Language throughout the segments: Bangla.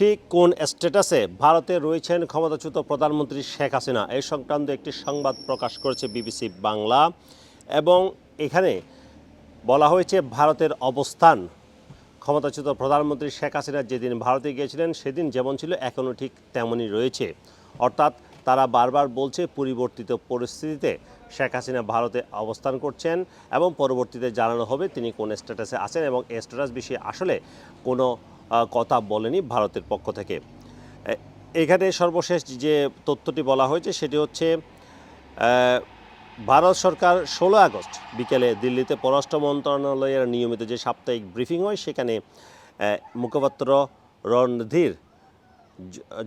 ঠিক কোন স্ট্যাটাসে ভারতে রয়েছেন ক্ষমতাচ্যুত প্রধানমন্ত্রী শেখ হাসিনা? এই সংক্রান্ত একটি সংবাদ প্রকাশ করেছে বিবিসি বাংলা এবং এখানে বলা হয়েছে ভারতের অবস্থান। ক্ষমতাচ্যুত প্রধানমন্ত্রী শেখ হাসিনা যেদিন ভারতে গিয়েছিলেন, সেদিন যেমন ছিল, এখনও ঠিক তেমনই রয়েছে। অর্থাৎ তারা বারবার বলছে, পরিবর্তিত পরিস্থিতিতে শেখ হাসিনা ভারতে অবস্থান করছেন এবং পরবর্তীতে জানানো হবে তিনি কোন স্ট্যাটাসে আছেন এবং এই স্ট্যাটাস বিষয়ে আসলে কোনো কথা বলেনি ভারতের পক্ষ থেকে। এখানে সর্বশেষ যে তথ্যটি বলা হয়েছে সেটি হচ্ছে ভারত সরকার ষোলো আগস্ট বিকেলে দিল্লিতে পররাষ্ট্র মন্ত্রণালয়ের নিয়মিত যে সাপ্তাহিক ব্রিফিং হয় সেখানে মুখপাত্র রণধীর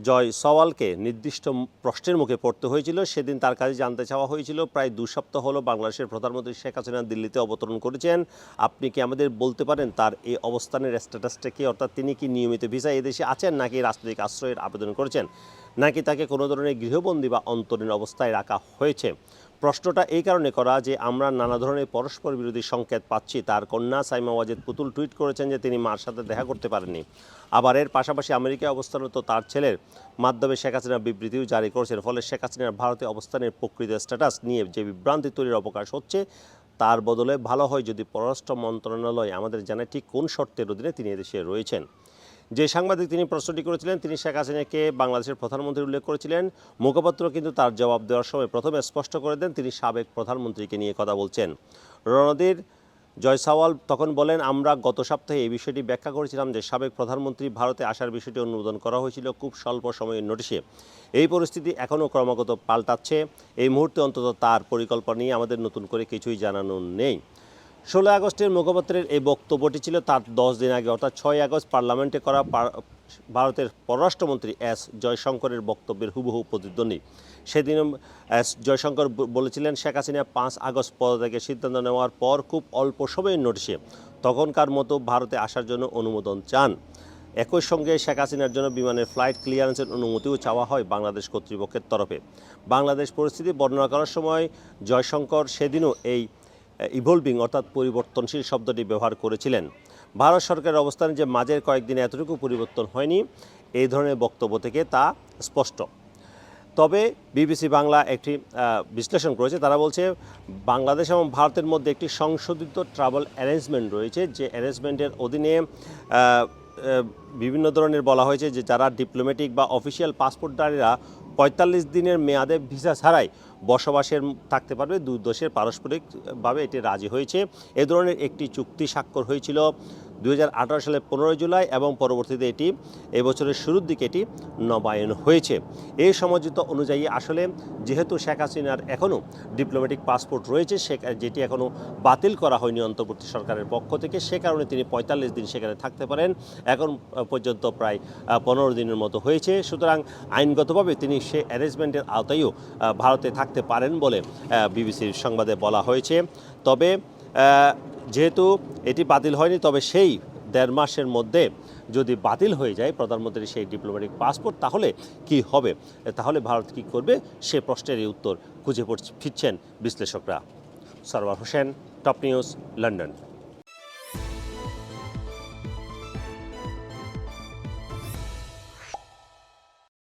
জয় সওয়ালকে নির্দিষ্ট প্রশ্নের মুখে পড়তে হয়েছিল। সেদিন তার কাছে জানতে চাওয়া হয়েছিল, প্রায় দু সপ্তাহ হলো বাংলাদেশের প্রধানমন্ত্রী শেখ হাসিনা দিল্লিতে অবতরণ করেছেন। আপনি কি আমাদের বলতে পারেন তার এই অবস্থানের স্ট্যাটাসটা কি? অর্থাৎ তিনি কি নিয়মিত ভিসা এদেশে আছেন নাকি রাজনৈতিক আশ্রয়ের আবেদন করেছেন? নাকি তাকে কোনো ধরনের গৃহবন্দী বা অন্তরীণ অবস্থায় রাখা হয়েছে? প্রশ্নটা এই কারণে করা যে আমরা নানা ধরনের পরস্পর বিরোধী সংকেত পাচ্ছি। তার কন্যা সাইমা ওয়াজেদ পুতুল টুইট করেছেন যে তিনি মার সাথে দেখা করতে পারেননি। আবার এর পাশাপাশি আমেরিকায় অবস্থানরত তার ছেলের মাধ্যমে শেখ হাসিনা বিবৃতিও জারি করেছেন। ফলে শেখ হাসিনার ভারতে অবস্থানের প্রকৃত স্ট্যাটাস নিয়ে যে বিভ্রান্তি তৈরির অবকাশ হচ্ছে, তার বদলে ভালো হয় যদি পররাষ্ট্র মন্ত্রণালয় আমাদের জানায় ঠিক কোন শর্তের অধীনে তিনি এদেশে রয়েছেন। যে সাংবাদিক তিনি প্রশ্নটি করেছিলেন, তিনি শেখ হাসিনাকে বাংলাদেশের প্রধানমন্ত্রী উল্লেখ করেছিলেন। মুখপাত্র কিন্তু তার জবাব দেওয়ার সময় প্রথমে স্পষ্ট করে দেন, তিনি সাবেক প্রধানমন্ত্রীকে নিয়ে কথা বলছেন। রণদীর জয়সাওয়াল তখন বলেন, আমরা গত সপ্তাহে এই বিষয়টি ব্যাখ্যা করেছিলাম যে সাবেক প্রধানমন্ত্রী ভারতে আসার বিষয়টি অনুমোদন করা হয়েছিল খুব স্বল্প সময়ের নোটিশে। এই পরিস্থিতি এখনও ক্রমাগত পাল্টাচ্ছে। এই মুহূর্তে অন্তত তার পরিকল্পনা নিয়ে আমাদের নতুন করে কিছুই জানানো নেই। ষোলো আগস্টের মুখপাত্রের এই বক্তব্যটি ছিল তার দশ দিন আগে, অর্থাৎ ছয় আগস্ট পার্লামেন্টে করা ভারতের পররাষ্ট্রমন্ত্রী এস জয়শঙ্করের বক্তব্যের হুবহু প্রতিদ্বন্দ্বী সেদিন এস জয়শঙ্কর বলেছিলেন, শেখ হাসিনা পাঁচ আগস্ট পদত্যাগের সিদ্ধান্ত নেওয়ার পর খুব অল্প সময়ের নোটিশে তখনকার মতো ভারতে আসার জন্য অনুমোদন চান। একই সঙ্গে শেখ হাসিনার জন্য বিমানের ফ্লাইট ক্লিয়ারেন্সের অনুমতিও চাওয়া হয় বাংলাদেশ কর্তৃপক্ষের তরফে। বাংলাদেশ পরিস্থিতি বর্ণনা করার সময় জয়শঙ্কর সেদিনও এই ইভলভিং অর্থাৎ পরিবর্তনশীল শব্দটি ব্যবহার করেছিলেন। ভারত সরকারের অবস্থানে যে মাঝের কয়েকদিনে এতটুকু পরিবর্তন হয়নি, এই ধরনের বক্তব্য থেকে তা স্পষ্ট। তবে বিবিসি বাংলা একটি বিশ্লেষণ করেছে, তারা বলছে বাংলাদেশ এবং ভারতের মধ্যে একটি সংশোধিত ট্রাভেল অ্যারেঞ্জমেন্ট রয়েছে, যে অ্যারেঞ্জমেন্টের অধীনে বিভিন্ন ধরনের বলা হয়েছে যে যারা ডিপ্লোম্যাটিক বা অফিসিয়াল পাসপোর্টধারীরা পঁয়তাল্লিশ দিনের মেয়াদে ভিসা ছাড়াই বসবাসের থাকতে পারবে। দুই দেশের পারস্পরিকভাবে এটি রাজি হয়েছে। এ ধরনের একটি চুক্তি স্বাক্ষর হয়েছিল দু হাজার আঠারো সালের পনেরোই জুলাই এবং পরবর্তীতে এটি এবছরের শুরুর দিকে এটি নবায়ন হয়েছে। এই সমঝোতা অনুযায়ী আসলে যেহেতু শেখ হাসিনার এখনও ডিপ্লোম্যাটিক পাসপোর্ট রয়েছে, সে যেটি এখনও বাতিল করা হয়নি অন্তর্বর্তী সরকারের পক্ষ থেকে, সে কারণে তিনি পঁয়তাল্লিশ দিন সেখানে থাকতে পারেন। এখন পর্যন্ত প্রায় পনেরো দিনের মতো হয়েছে। সুতরাং আইনগতভাবে তিনি সে অ্যারেঞ্জমেন্টের আওতায়ও ভারতে থাকতে পারেন বলে বিবিসির সংবাদে বলা হয়েছে। তবে যেহেতু এটি বাতিল হয়নি, তবে সেই দেড় মাসের মধ্যে যদি বাতিল হয়ে যায় প্রধানমন্ত্রীর সেই ডিপ্লোম্যাটিক পাসপোর্ট তাহলে কি হবে? তাহলে ভারত কি করবে? সে প্রশ্নের এই উত্তর খুঁজে ফিরছেন বিশ্লেষকরা। Sarwar Hossain, top news, London.